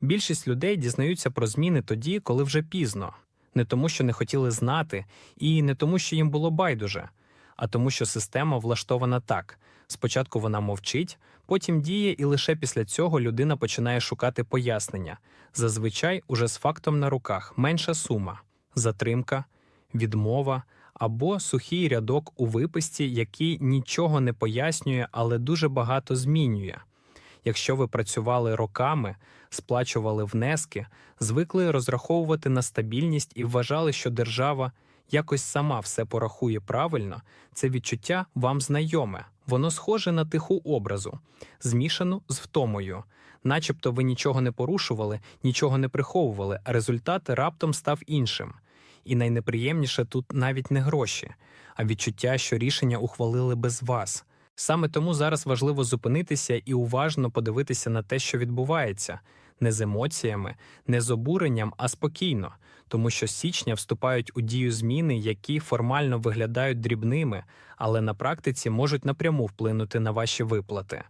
Більшість людей дізнаються про зміни тоді, коли вже пізно, не тому, що не хотіли знати, і не тому, що їм було байдуже, а тому, що система влаштована так: спочатку вона мовчить, потім діє, і лише після цього людина починає шукати пояснення. Зазвичай уже з фактом на руках менша сума, затримка, відмова або сухий рядок у виписці, який нічого не пояснює, але дуже багато змінює. Якщо ви працювали роками, сплачували внески, звикли розраховувати на стабільність і вважали, що держава якось сама все порахує правильно, це відчуття вам знайоме. Воно схоже на тиху образу, змішану з втомою. Начебто ви нічого не порушували, нічого не приховували, а результат раптом став іншим. І найнеприємніше тут навіть не гроші, а відчуття, що рішення ухвалили без вас. Саме тому зараз важливо зупинитися і уважно подивитися на те, що відбувається, не з емоціями, не з обуренням, а спокійно, тому що з січня вступають у дію зміни, які формально виглядають дрібними, але на практиці можуть напряму вплинути на ваші виплати.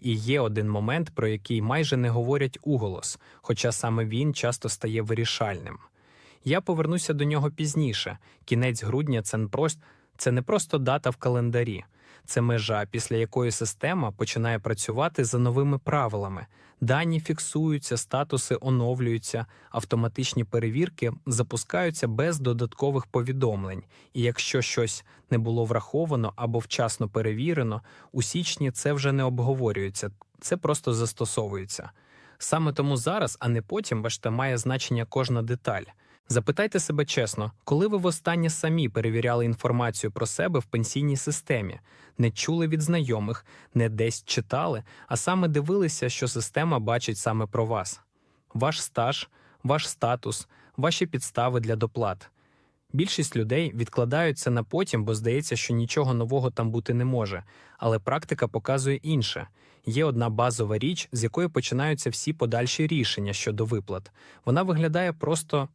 І є один момент, про який майже не говорять уголос, хоча саме він часто стає вирішальним. Я повернуся до нього пізніше. Кінець грудня це не просто, це не просто дата в календарі, це межа, після якої система починає працювати за новими правилами. Дані фіксуються, статуси оновлюються, автоматичні перевірки запускаються без додаткових повідомлень. І якщо щось не було враховано або вчасно перевірено, у січні це вже не обговорюється, це просто застосовується. Саме тому зараз, а не потім, бачите, має значення кожна деталь. Запитайте себе чесно, коли ви востаннє самі перевіряли інформацію про себе в пенсійній системі, не чули від знайомих, не десь читали, а саме дивилися, що система бачить саме про вас: ваш стаж, ваш статус, ваші підстави для доплат. Більшість людей відкладають це на потім, бо здається, що нічого нового там бути не може, але практика показує інше. Є одна базова річ, з якої починаються всі подальші рішення щодо виплат. Вона виглядає просто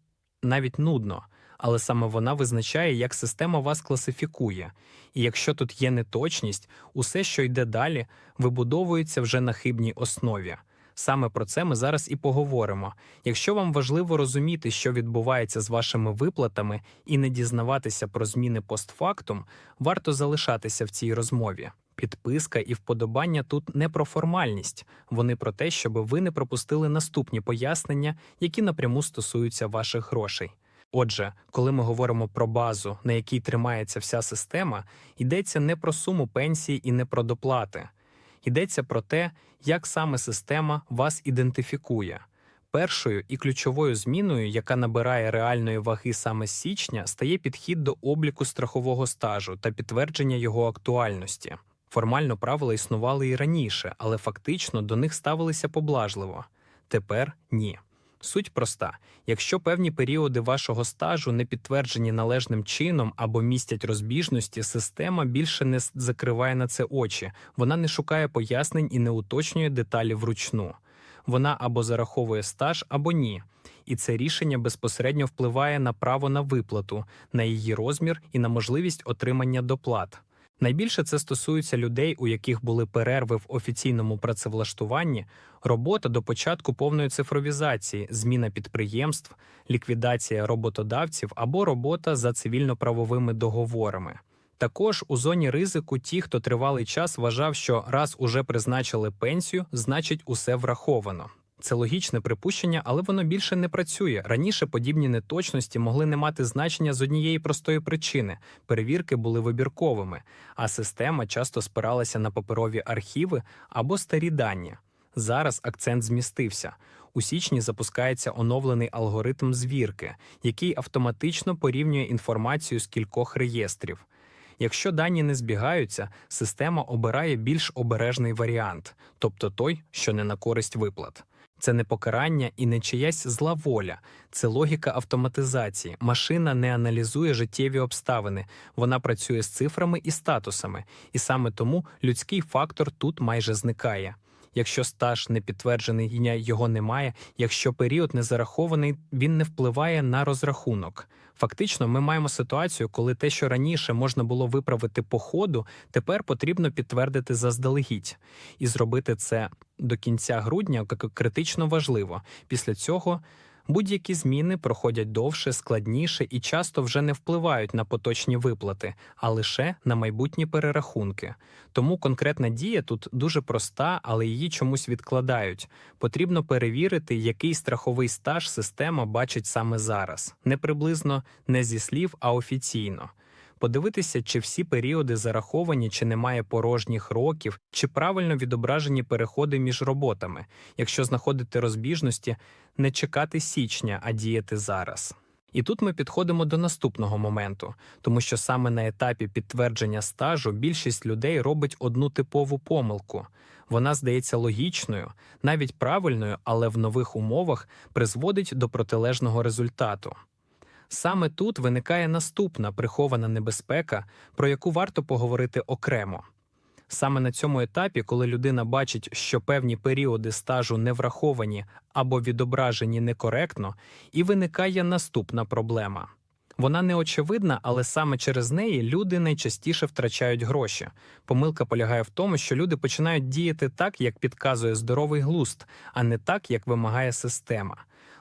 навіть нудно, але саме вона визначає, як система вас класифікує. І якщо тут є неточність, усе, що йде далі, вибудовується вже на хибній основі. Саме про це ми зараз і поговоримо. Якщо вам важливо розуміти, що відбувається з вашими виплатами, і не дізнаватися про зміни постфактум, варто залишатися в цій розмові. Підписка і вподобання тут не про формальність, вони про те, щоб ви не пропустили наступні пояснення, які напряму стосуються ваших грошей. Отже, коли ми говоримо про базу, на якій тримається вся система, йдеться не про суму пенсії і не про доплати. Йдеться про те, як саме система вас ідентифікує. Першою і ключовою зміною, яка набирає реальної ваги саме з січня, стає підхід до обліку страхового стажу та підтвердження його актуальності. Формально правила існували і раніше, але фактично до них ставилися поблажливо. Тепер ні. Суть проста: якщо певні періоди вашого стажу не підтверджені належним чином або містять розбіжності, система більше не закриває на це очі, вона не шукає пояснень і не уточнює деталі вручну. Вона або зараховує стаж, або ні. І це рішення безпосередньо впливає на право на виплату, на її розмір і на можливість отримання доплат. Найбільше це стосується людей, у яких були перерви в офіційному працевлаштуванні, робота до початку повної цифровізації, зміна підприємств, ліквідація роботодавців або робота за цивільно-правовими договорами. Також у зоні ризику ті, хто тривалий час вважав, що раз уже призначили пенсію, значить усе враховано. Це логічне припущення, але воно більше не працює. Раніше подібні неточності могли не мати значення з однієї простої причини: перевірки були вибірковими, а система часто спиралася на паперові архіви або старі дані. Зараз акцент змістився. У січні запускається оновлений алгоритм звірки, який автоматично порівнює інформацію з кількох реєстрів. Якщо дані не збігаються, система обирає більш обережний варіант, тобто той, що не на користь виплат. Це не покарання і не чиясь зла воля, це логіка автоматизації. Машина не аналізує життєві обставини, вона працює з цифрами і статусами, і саме тому людський фактор тут майже зникає. Якщо стаж не підтверджений його немає, якщо період не зарахований, він не впливає на розрахунок. Фактично, ми маємо ситуацію, коли те, що раніше можна було виправити по ходу, тепер потрібно підтвердити заздалегідь. І зробити це до кінця грудня критично важливо. Після цього будь-які зміни проходять довше, складніше і часто вже не впливають на поточні виплати, а лише на майбутні перерахунки. Тому конкретна дія тут дуже проста, але її чомусь відкладають. Потрібно перевірити, який страховий стаж система бачить саме зараз, не приблизно не зі слів, а офіційно. Подивитися, чи всі періоди зараховані, чи немає порожніх років, чи правильно відображені переходи між роботами. Якщо знаходити розбіжності, не чекати січня, а діяти зараз. І тут ми підходимо до наступного моменту, тому що саме на етапі підтвердження стажу більшість людей робить одну типову помилку. Вона здається логічною, навіть правильною, але в нових умовах призводить до протилежного результату. Саме тут виникає наступна прихована небезпека, про яку варто поговорити окремо. Саме на цьому етапі, коли людина бачить, що певні періоди стажу не враховані або відображені некоректно, і виникає наступна проблема. Вона не очевидна, але саме через неї люди найчастіше втрачають гроші. Помилка полягає в тому, що люди починають діяти так, як підказує здоровий глузд, а не так, як вимагає система.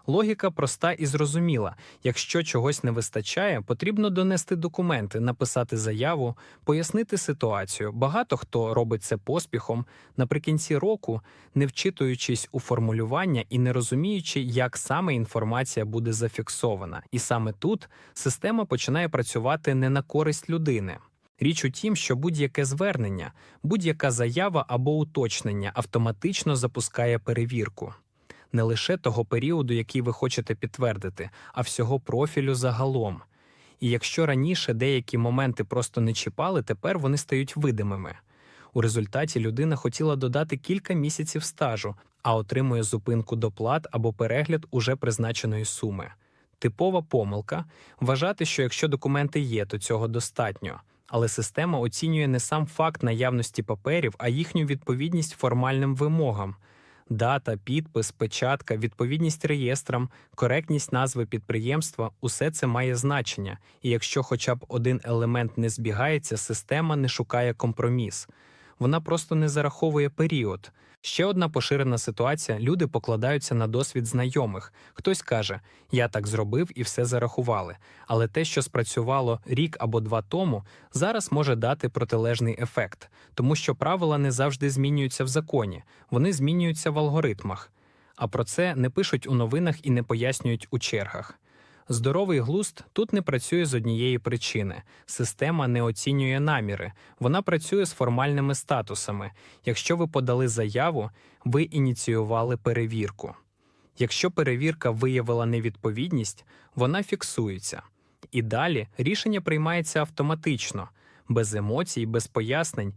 Логіка проста і зрозуміла. Якщо чогось не вистачає, потрібно донести документи, написати заяву, пояснити ситуацію. Багато хто робить це поспіхом наприкінці року, не вчитуючись у формулювання і не розуміючи, як саме інформація буде зафіксована. І саме тут система починає працювати не на користь людини. Річ у тім, що будь-яке звернення, будь-яка заява або уточнення автоматично запускає перевірку не лише того періоду, який ви хочете підтвердити, а всього профілю загалом. І якщо раніше деякі моменти просто не чіпали, тепер вони стають видимими. У результаті людина хотіла додати кілька місяців стажу, а отримує зупинку доплат або перегляд уже призначеної суми. Типова помилка вважати, що якщо документи є, то цього достатньо. Але система оцінює не сам факт наявності паперів, а їхню відповідність формальним вимогам дата, підпис, печатка, відповідність реєстрам, коректність назви підприємства усе це має значення, і якщо хоча б один елемент не збігається, система не шукає компроміс. Вона просто не зараховує період. Ще одна поширена ситуація: люди покладаються на досвід знайомих. Хтось каже, я так зробив і все зарахували. Але те, що спрацювало рік або два тому, зараз може дати протилежний ефект, тому що правила не завжди змінюються в законі, вони змінюються в алгоритмах. А про це не пишуть у новинах і не пояснюють у чергах. Здоровий глузд тут не працює з однієї причини: система не оцінює наміри, вона працює з формальними статусами. Якщо ви подали заяву, ви ініціювали перевірку. Якщо перевірка виявила невідповідність, вона фіксується. І далі рішення приймається автоматично, без емоцій, без пояснень,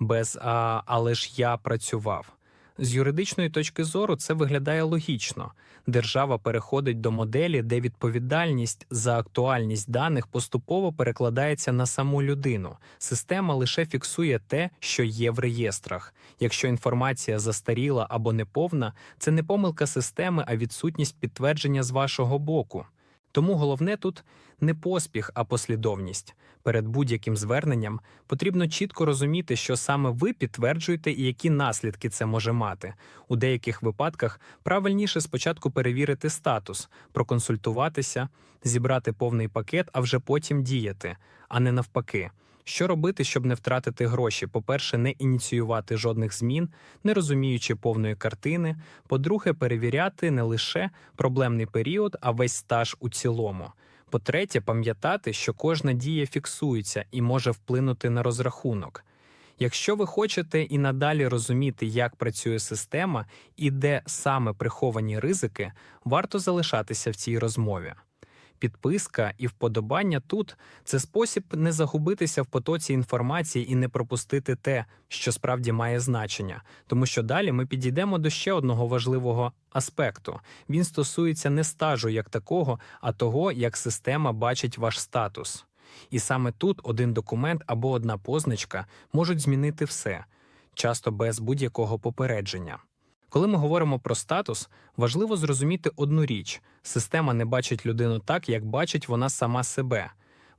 без а, але ж я працював. З юридичної точки зору це виглядає логічно. Держава переходить до моделі, де відповідальність за актуальність даних поступово перекладається на саму людину. Система лише фіксує те, що є в реєстрах. Якщо інформація застаріла або неповна, це не помилка системи, а відсутність підтвердження з вашого боку. Тому головне тут не поспіх, а послідовність. Перед будь-яким зверненням потрібно чітко розуміти, що саме ви підтверджуєте і які наслідки це може мати. У деяких випадках правильніше спочатку перевірити статус, проконсультуватися, зібрати повний пакет, а вже потім діяти, а не навпаки. Що робити, щоб не втратити гроші? По-перше, не ініціювати жодних змін, не розуміючи повної картини. По-друге, перевіряти не лише проблемний період, а весь стаж у цілому. По-третє, пам'ятати, що кожна дія фіксується і може вплинути на розрахунок. Якщо ви хочете і надалі розуміти, як працює система і де саме приховані ризики, варто залишатися в цій розмові. Підписка і вподобання тут це спосіб не загубитися в потоці інформації і не пропустити те, що справді має значення, тому що далі ми підійдемо до ще одного важливого аспекту. Він стосується не стажу як такого, а того, як система бачить ваш статус. І саме тут один документ або одна позначка можуть змінити все. часто без будь-якого попередження. Коли ми говоримо про статус, важливо зрозуміти одну річ: система не бачить людину так, як бачить вона сама себе.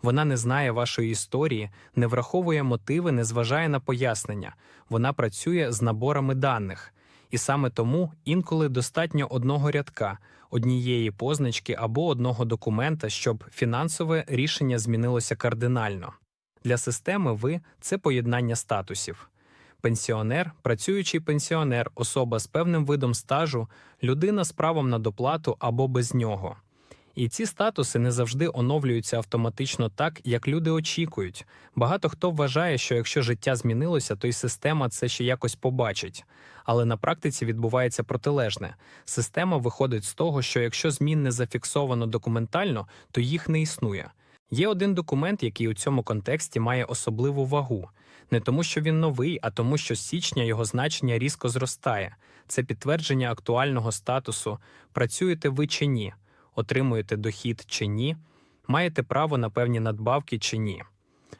Вона не знає вашої історії, не враховує мотиви, не зважає на пояснення. Вона працює з наборами даних. І саме тому інколи достатньо одного рядка, однієї позначки або одного документа, щоб фінансове рішення змінилося кардинально. Для системи ви це поєднання статусів. Пенсіонер, працюючий пенсіонер, особа з певним видом стажу, людина з правом на доплату або без нього. І ці статуси не завжди оновлюються автоматично так, як люди очікують. Багато хто вважає, що якщо життя змінилося, то й система це ще якось побачить. Але на практиці відбувається протилежне. Система виходить з того, що якщо змін не зафіксовано документально, то їх не існує. Є один документ, який у цьому контексті має особливу вагу. Не тому, що він новий, а тому, що з січня його значення різко зростає. Це підтвердження актуального статусу працюєте ви чи ні, отримуєте дохід чи ні, маєте право на певні надбавки чи ні.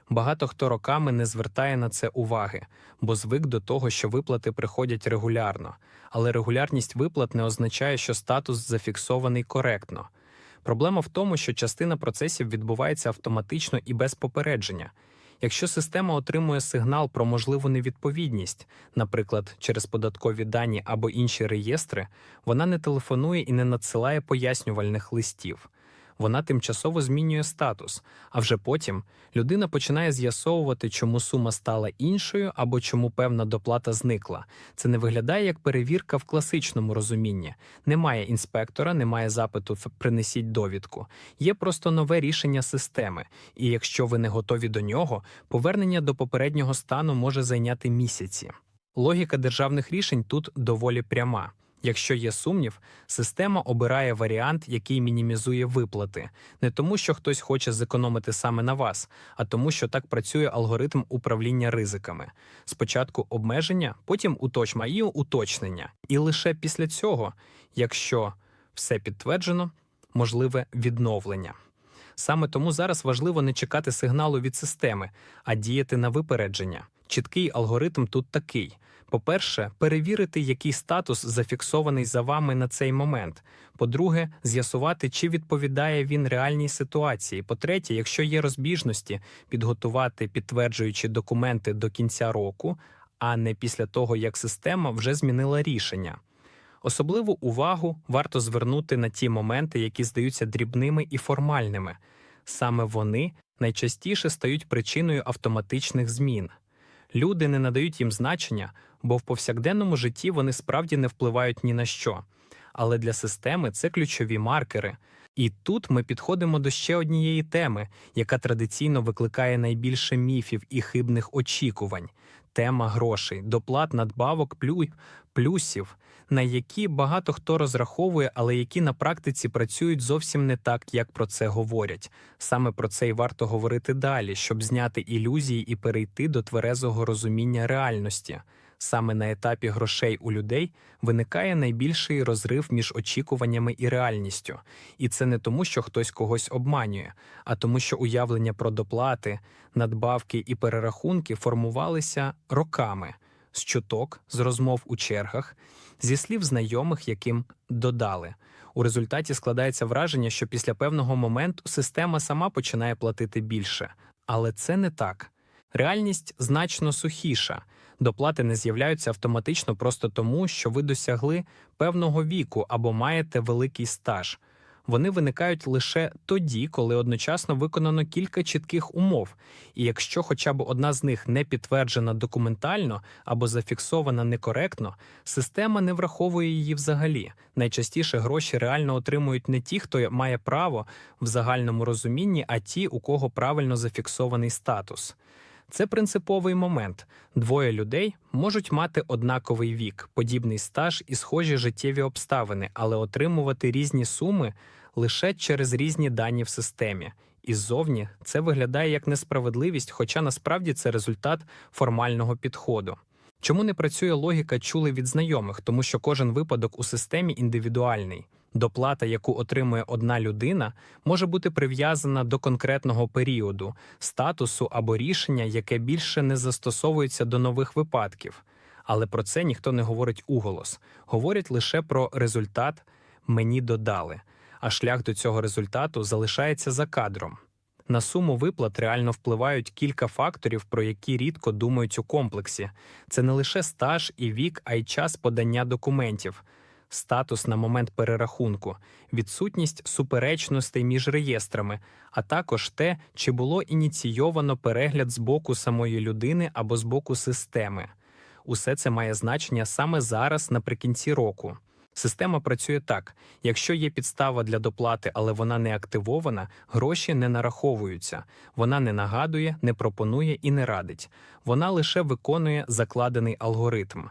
Багато хто роками не звертає на це уваги, бо звик до того, що виплати приходять регулярно, але регулярність виплат не означає, що статус зафіксований коректно. Проблема в тому, що частина процесів відбувається автоматично і без попередження. Якщо система отримує сигнал про можливу невідповідність, наприклад, через податкові дані або інші реєстри, вона не телефонує і не надсилає пояснювальних листів. Вона тимчасово змінює статус, а вже потім людина починає з'ясовувати, чому сума стала іншою або чому певна доплата зникла. Це не виглядає як перевірка в класичному розумінні. Немає інспектора, немає запиту «Ф- принесіть довідку. Є просто нове рішення системи, і якщо ви не готові до нього, повернення до попереднього стану може зайняти місяці. Логіка державних рішень тут доволі пряма. Якщо є сумнів, система обирає варіант, який мінімізує виплати, не тому, що хтось хоче зекономити саме на вас, а тому, що так працює алгоритм управління ризиками. Спочатку обмеження, потім уточма і уточнення. І лише після цього, якщо все підтверджено, можливе відновлення. Саме тому зараз важливо не чекати сигналу від системи, а діяти на випередження. Чіткий алгоритм тут такий. По-перше, перевірити, який статус зафіксований за вами на цей момент. По-друге, з'ясувати, чи відповідає він реальній ситуації. По-третє, якщо є розбіжності, підготувати підтверджуючі документи до кінця року, а не після того, як система вже змінила рішення. Особливу увагу варто звернути на ті моменти, які здаються дрібними і формальними. Саме вони найчастіше стають причиною автоматичних змін. Люди не надають їм значення, бо в повсякденному житті вони справді не впливають ні на що. Але для системи це ключові маркери. І тут ми підходимо до ще однієї теми, яка традиційно викликає найбільше міфів і хибних очікувань тема грошей, доплат, надбавок, плю... плюсів, на які багато хто розраховує, але які на практиці працюють зовсім не так, як про це говорять. Саме про це й варто говорити далі, щоб зняти ілюзії і перейти до тверезого розуміння реальності. Саме на етапі грошей у людей виникає найбільший розрив між очікуваннями і реальністю. І це не тому, що хтось когось обманює, а тому, що уявлення про доплати, надбавки і перерахунки формувалися роками з чуток, з розмов у чергах, зі слів знайомих, яким додали. У результаті складається враження, що після певного моменту система сама починає платити більше. Але це не так. Реальність значно сухіша. Доплати не з'являються автоматично просто тому, що ви досягли певного віку або маєте великий стаж. Вони виникають лише тоді, коли одночасно виконано кілька чітких умов, і якщо хоча б одна з них не підтверджена документально або зафіксована некоректно, система не враховує її взагалі. Найчастіше гроші реально отримують не ті, хто має право в загальному розумінні, а ті, у кого правильно зафіксований статус. Це принциповий момент. Двоє людей можуть мати однаковий вік, подібний стаж і схожі життєві обставини, але отримувати різні суми лише через різні дані в системі. І ззовні це виглядає як несправедливість, хоча насправді це результат формального підходу. Чому не працює логіка чули від знайомих, тому що кожен випадок у системі індивідуальний. Доплата, яку отримує одна людина, може бути прив'язана до конкретного періоду, статусу або рішення, яке більше не застосовується до нових випадків. Але про це ніхто не говорить уголос. Говорять лише про результат мені додали, а шлях до цього результату залишається за кадром. На суму виплат реально впливають кілька факторів, про які рідко думають у комплексі. Це не лише стаж і вік, а й час подання документів, статус на момент перерахунку, відсутність суперечностей між реєстрами, а також те, чи було ініційовано перегляд з боку самої людини або з боку системи. Усе це має значення саме зараз, наприкінці року. Система працює так: якщо є підстава для доплати, але вона не активована, гроші не нараховуються. Вона не нагадує, не пропонує і не радить. Вона лише виконує закладений алгоритм.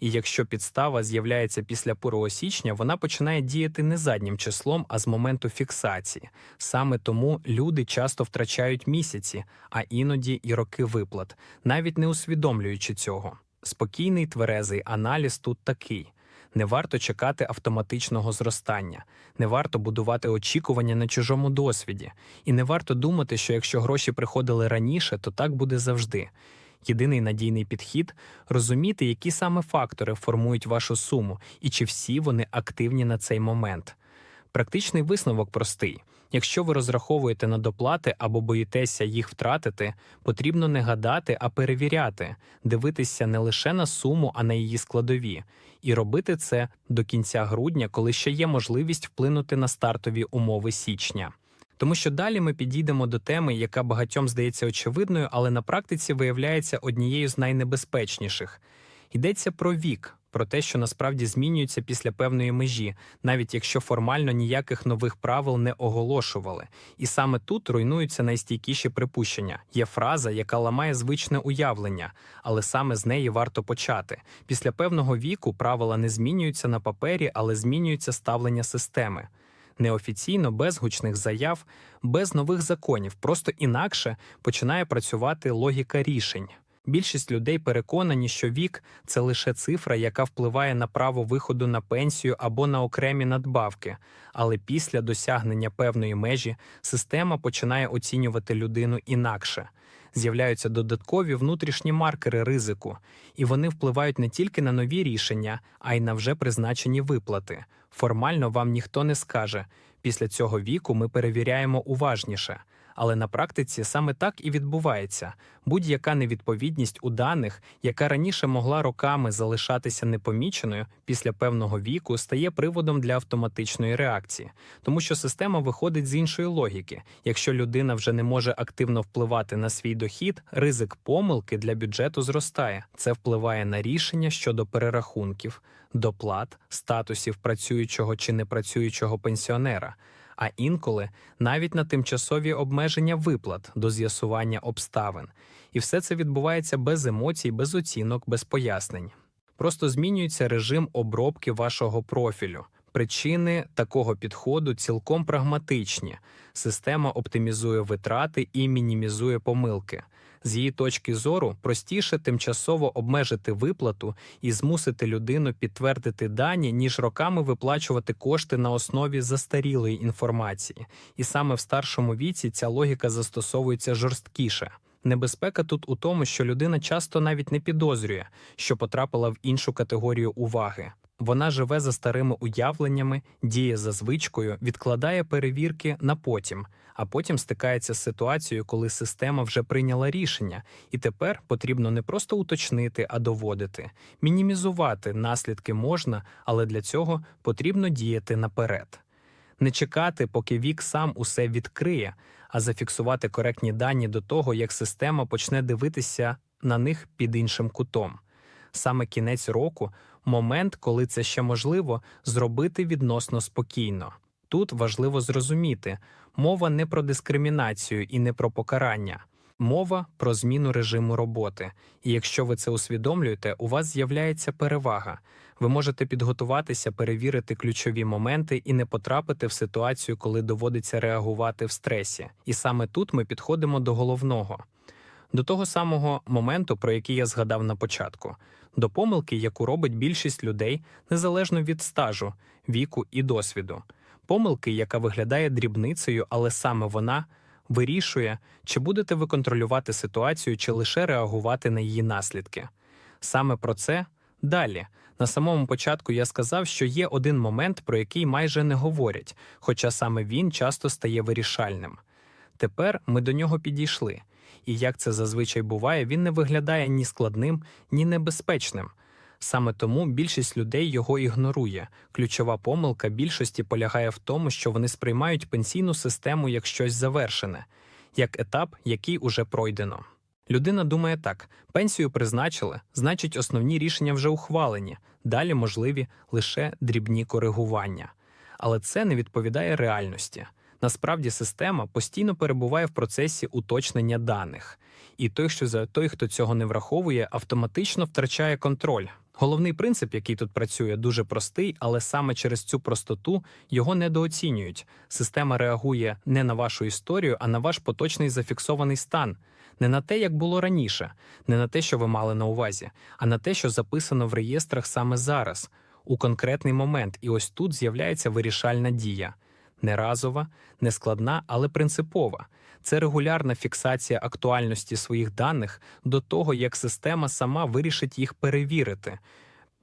І якщо підстава з'являється після 1 січня, вона починає діяти не заднім числом, а з моменту фіксації. Саме тому люди часто втрачають місяці, а іноді і роки виплат, навіть не усвідомлюючи цього. Спокійний тверезий аналіз тут такий. Не варто чекати автоматичного зростання, не варто будувати очікування на чужому досвіді, і не варто думати, що якщо гроші приходили раніше, то так буде завжди. Єдиний надійний підхід розуміти, які саме фактори формують вашу суму, і чи всі вони активні на цей момент. Практичний висновок простий. Якщо ви розраховуєте на доплати або боїтеся їх втратити, потрібно не гадати, а перевіряти, дивитися не лише на суму, а на її складові, і робити це до кінця грудня, коли ще є можливість вплинути на стартові умови січня. Тому що далі ми підійдемо до теми, яка багатьом здається очевидною, але на практиці виявляється однією з найнебезпечніших. Йдеться про вік, про те, що насправді змінюється після певної межі, навіть якщо формально ніяких нових правил не оголошували. І саме тут руйнуються найстійкіші припущення. Є фраза, яка ламає звичне уявлення, але саме з неї варто почати. Після певного віку правила не змінюються на папері, але змінюється ставлення системи. Неофіційно, без гучних заяв, без нових законів, просто інакше починає працювати логіка рішень. Більшість людей переконані, що вік це лише цифра, яка впливає на право виходу на пенсію або на окремі надбавки. Але після досягнення певної межі система починає оцінювати людину інакше. З'являються додаткові внутрішні маркери ризику, і вони впливають не тільки на нові рішення, а й на вже призначені виплати. Формально вам ніхто не скаже. Після цього віку ми перевіряємо уважніше. Але на практиці саме так і відбувається. Будь-яка невідповідність у даних, яка раніше могла роками залишатися непоміченою, після певного віку стає приводом для автоматичної реакції, тому що система виходить з іншої логіки. Якщо людина вже не може активно впливати на свій дохід, ризик помилки для бюджету зростає. Це впливає на рішення щодо перерахунків, доплат, статусів працюючого чи непрацюючого пенсіонера а інколи навіть на тимчасові обмеження виплат до з'ясування обставин. І все це відбувається без емоцій, без оцінок, без пояснень. Просто змінюється режим обробки вашого профілю. Причини такого підходу цілком прагматичні. Система оптимізує витрати і мінімізує помилки. З її точки зору простіше тимчасово обмежити виплату і змусити людину підтвердити дані, ніж роками виплачувати кошти на основі застарілої інформації. І саме в старшому віці ця логіка застосовується жорсткіше. Небезпека тут у тому, що людина часто навіть не підозрює, що потрапила в іншу категорію уваги. Вона живе за старими уявленнями, діє за звичкою, відкладає перевірки на потім, а потім стикається з ситуацією, коли система вже прийняла рішення, і тепер потрібно не просто уточнити, а доводити. Мінімізувати наслідки можна, але для цього потрібно діяти наперед. Не чекати, поки вік сам усе відкриє, а зафіксувати коректні дані до того, як система почне дивитися на них під іншим кутом. Саме кінець року момент, коли це ще можливо зробити відносно спокійно. Тут важливо зрозуміти, мова не про дискримінацію і не про покарання. Мова про зміну режиму роботи, і якщо ви це усвідомлюєте, у вас з'являється перевага. Ви можете підготуватися, перевірити ключові моменти і не потрапити в ситуацію, коли доводиться реагувати в стресі. І саме тут ми підходимо до головного, до того самого моменту, про який я згадав на початку, до помилки, яку робить більшість людей незалежно від стажу, віку і досвіду. Помилки, яка виглядає дрібницею, але саме вона вирішує, чи будете ви контролювати ситуацію, чи лише реагувати на її наслідки. Саме про це Далі, на самому початку я сказав, що є один момент, про який майже не говорять, хоча саме він часто стає вирішальним. Тепер ми до нього підійшли, і як це зазвичай буває, він не виглядає ні складним, ні небезпечним. Саме тому більшість людей його ігнорує. Ключова помилка більшості полягає в тому, що вони сприймають пенсійну систему як щось завершене, як етап, який уже пройдено. Людина думає так: пенсію призначили, значить, основні рішення вже ухвалені, далі можливі лише дрібні коригування. Але це не відповідає реальності. Насправді система постійно перебуває в процесі уточнення даних, і той, що за той, хто цього не враховує, автоматично втрачає контроль. Головний принцип, який тут працює, дуже простий, але саме через цю простоту його недооцінюють. Система реагує не на вашу історію, а на ваш поточний зафіксований стан, не на те, як було раніше, не на те, що ви мали на увазі, а на те, що записано в реєстрах саме зараз, у конкретний момент. І ось тут з'являється вирішальна дія. Не разова, не складна, але принципова. Це регулярна фіксація актуальності своїх даних до того, як система сама вирішить їх перевірити.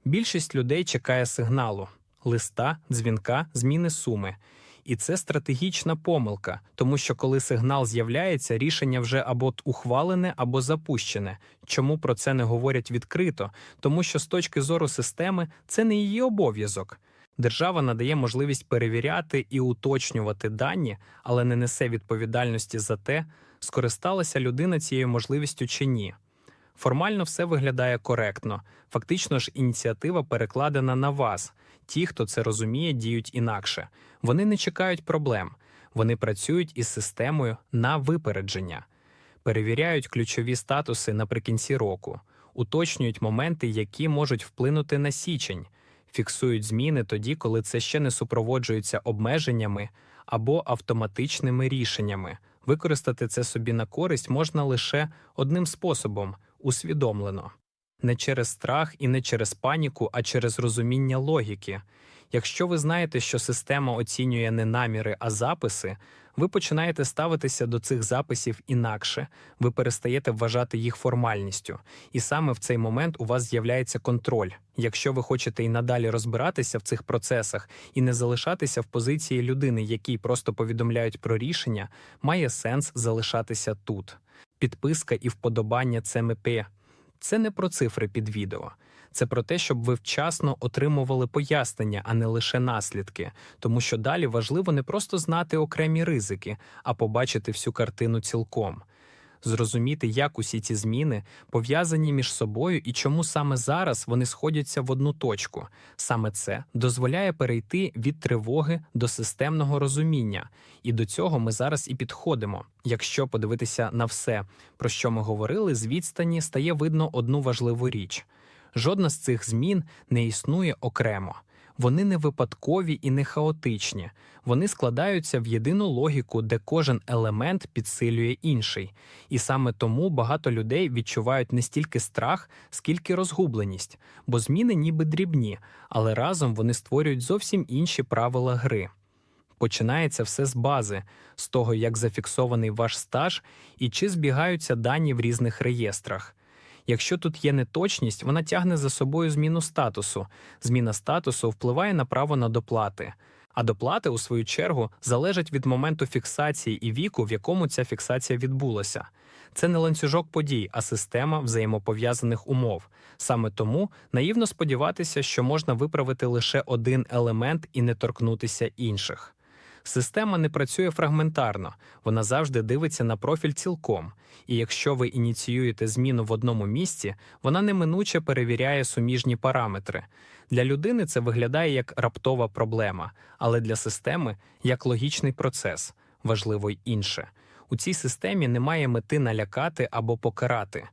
Більшість людей чекає сигналу листа, дзвінка, зміни суми. І це стратегічна помилка, тому що коли сигнал з'являється, рішення вже або ухвалене, або запущене. Чому про це не говорять відкрито? Тому що з точки зору системи це не її обов'язок. Держава надає можливість перевіряти і уточнювати дані, але не несе відповідальності за те, скористалася людина цією можливістю чи ні. Формально все виглядає коректно, фактично ж ініціатива перекладена на вас. Ті, хто це розуміє, діють інакше. Вони не чекають проблем, вони працюють із системою на випередження, перевіряють ключові статуси наприкінці року, уточнюють моменти, які можуть вплинути на січень фіксують зміни тоді, коли це ще не супроводжується обмеженнями або автоматичними рішеннями. Використати це собі на користь можна лише одним способом усвідомлено. Не через страх і не через паніку, а через розуміння логіки. Якщо ви знаєте, що система оцінює не наміри, а записи, ви починаєте ставитися до цих записів інакше, ви перестаєте вважати їх формальністю, і саме в цей момент у вас з'являється контроль. Якщо ви хочете і надалі розбиратися в цих процесах і не залишатися в позиції людини, якій просто повідомляють про рішення, має сенс залишатися тут. Підписка і вподобання ЦМП – це не про цифри під відео. Це про те, щоб ви вчасно отримували пояснення, а не лише наслідки, тому що далі важливо не просто знати окремі ризики, а побачити всю картину цілком. Зрозуміти, як усі ці зміни пов'язані між собою і чому саме зараз вони сходяться в одну точку. Саме це дозволяє перейти від тривоги до системного розуміння, і до цього ми зараз і підходимо. Якщо подивитися на все, про що ми говорили, з відстані стає видно одну важливу річ. Жодна з цих змін не існує окремо. Вони не випадкові і не хаотичні, вони складаються в єдину логіку, де кожен елемент підсилює інший. І саме тому багато людей відчувають не стільки страх, скільки розгубленість, бо зміни ніби дрібні, але разом вони створюють зовсім інші правила гри. Починається все з бази, з того, як зафіксований ваш стаж і чи збігаються дані в різних реєстрах. Якщо тут є неточність, вона тягне за собою зміну статусу. Зміна статусу впливає на право на доплати. А доплати, у свою чергу, залежать від моменту фіксації і віку, в якому ця фіксація відбулася. Це не ланцюжок подій, а система взаємопов'язаних умов. Саме тому наївно сподіватися, що можна виправити лише один елемент і не торкнутися інших. Система не працює фрагментарно, вона завжди дивиться на профіль цілком, і якщо ви ініціюєте зміну в одному місці, вона неминуче перевіряє суміжні параметри. Для людини це виглядає як раптова проблема, але для системи як логічний процес, важливо й інше. У цій системі немає мети налякати або покарати.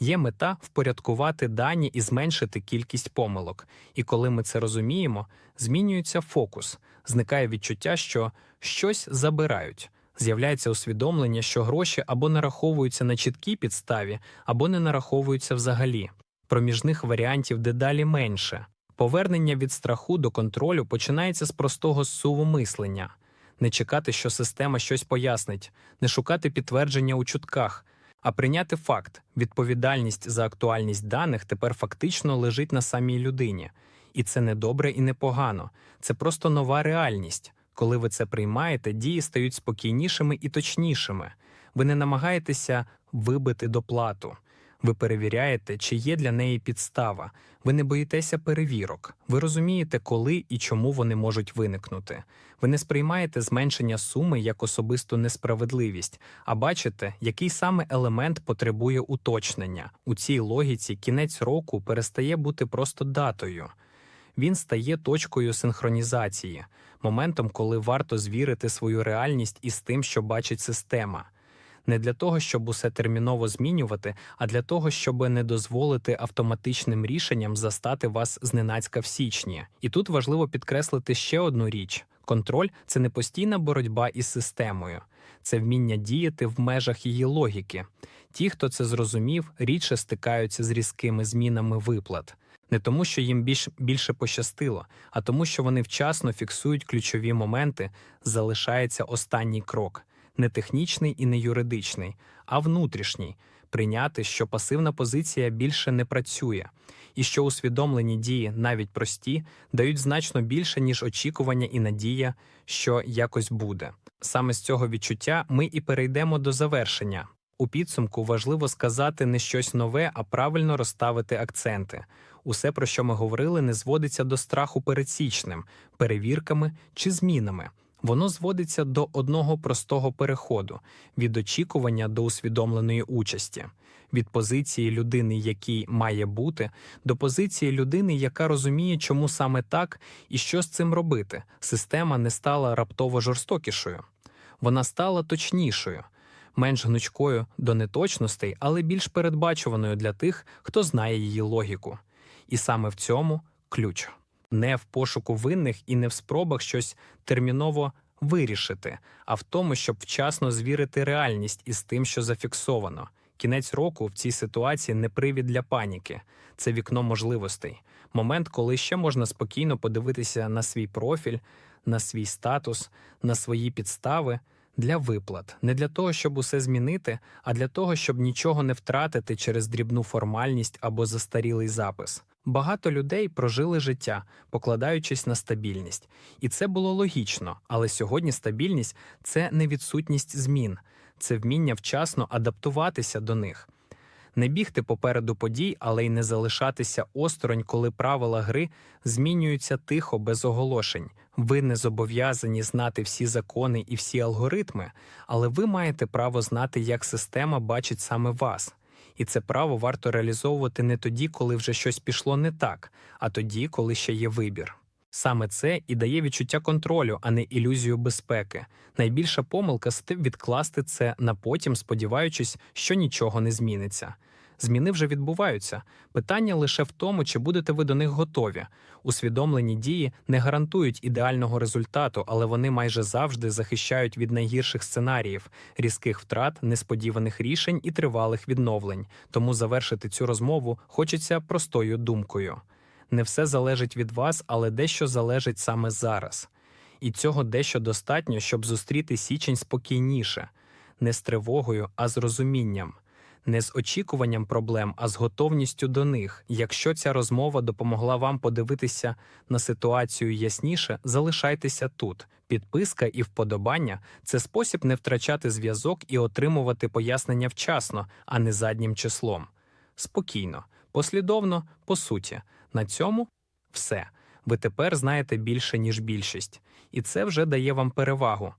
Є мета впорядкувати дані і зменшити кількість помилок. І коли ми це розуміємо, змінюється фокус, зникає відчуття, що щось забирають. З'являється усвідомлення, що гроші або нараховуються на чіткій підставі, або не нараховуються взагалі. Проміжних варіантів дедалі менше. Повернення від страху до контролю починається з простого зсуву мислення, не чекати, що система щось пояснить, не шукати підтвердження у чутках, А прийняти факт, відповідальність за актуальність даних тепер фактично лежить на самій людині. І це не добре і не погано. Це просто нова реальність. Коли ви це приймаєте, дії стають спокійнішими і точнішими. Ви не намагаєтеся вибити доплату. Ви перевіряєте, чи є для неї підстава. Ви не боїтеся перевірок. Ви розумієте, коли і чому вони можуть виникнути. Ви не сприймаєте зменшення суми як особисту несправедливість, а бачите, який саме елемент потребує уточнення. У цій логіці кінець року перестає бути просто датою. Він стає точкою синхронізації, моментом, коли варто звірити свою реальність із тим, що бачить система. Не для того, щоб усе терміново змінювати, а для того, щоб не дозволити автоматичним рішенням застати вас зненацька в січні. І тут важливо підкреслити ще одну річ: контроль це не постійна боротьба із системою, це вміння діяти в межах її логіки. Ті, хто це зрозумів, рідше стикаються з різкими змінами виплат. Не тому, що їм більш, більше пощастило, а тому, що вони вчасно фіксують ключові моменти, залишається останній крок не технічний і не юридичний, а внутрішній прийняти, що пасивна позиція більше не працює, і що усвідомлені дії, навіть прості, дають значно більше, ніж очікування і надія, що якось буде. Саме з цього відчуття ми і перейдемо до завершення. У підсумку важливо сказати не щось нове, а правильно розставити акценти. Усе, про що ми говорили, не зводиться до страху перед січнем, перевірками чи змінами. Воно зводиться до одного простого переходу від очікування до усвідомленої участі, від позиції людини, якій має бути, до позиції людини, яка розуміє, чому саме так і що з цим робити. Система не стала раптово жорстокішою, вона стала точнішою, менш гнучкою до неточностей, але більш передбачуваною для тих, хто знає її логіку. І саме в цьому ключ не в пошуку винних і не в спробах щось терміново вирішити, а в тому, щоб вчасно звірити реальність із тим, що зафіксовано. Кінець року в цій ситуації не привід для паніки, це вікно можливостей, момент, коли ще можна спокійно подивитися на свій профіль, на свій статус, на свої підстави. Для виплат, не для того, щоб усе змінити, а для того, щоб нічого не втратити через дрібну формальність або застарілий запис. Багато людей прожили життя, покладаючись на стабільність, і це було логічно. Але сьогодні стабільність це не відсутність змін, це вміння вчасно адаптуватися до них, не бігти попереду подій, але й не залишатися осторонь, коли правила гри змінюються тихо, без оголошень. Ви не зобов'язані знати всі закони і всі алгоритми, але ви маєте право знати, як система бачить саме вас. І це право варто реалізовувати не тоді, коли вже щось пішло не так, а тоді, коли ще є вибір. Саме це і дає відчуття контролю, а не ілюзію безпеки. Найбільша помилка відкласти це на потім, сподіваючись, що нічого не зміниться. Зміни вже відбуваються. Питання лише в тому, чи будете ви до них готові. Усвідомлені дії не гарантують ідеального результату, але вони майже завжди захищають від найгірших сценаріїв, різких втрат, несподіваних рішень і тривалих відновлень. Тому завершити цю розмову хочеться простою думкою. Не все залежить від вас, але дещо залежить саме зараз. І цього дещо достатньо, щоб зустріти січень спокійніше, не з тривогою, а з розумінням не з очікуванням проблем, а з готовністю до них. Якщо ця розмова допомогла вам подивитися на ситуацію ясніше, залишайтеся тут. Підписка і вподобання це спосіб не втрачати зв'язок і отримувати пояснення вчасно, а не заднім числом. Спокійно, послідовно, по суті. На цьому все. Ви тепер знаєте більше, ніж більшість, і це вже дає вам перевагу.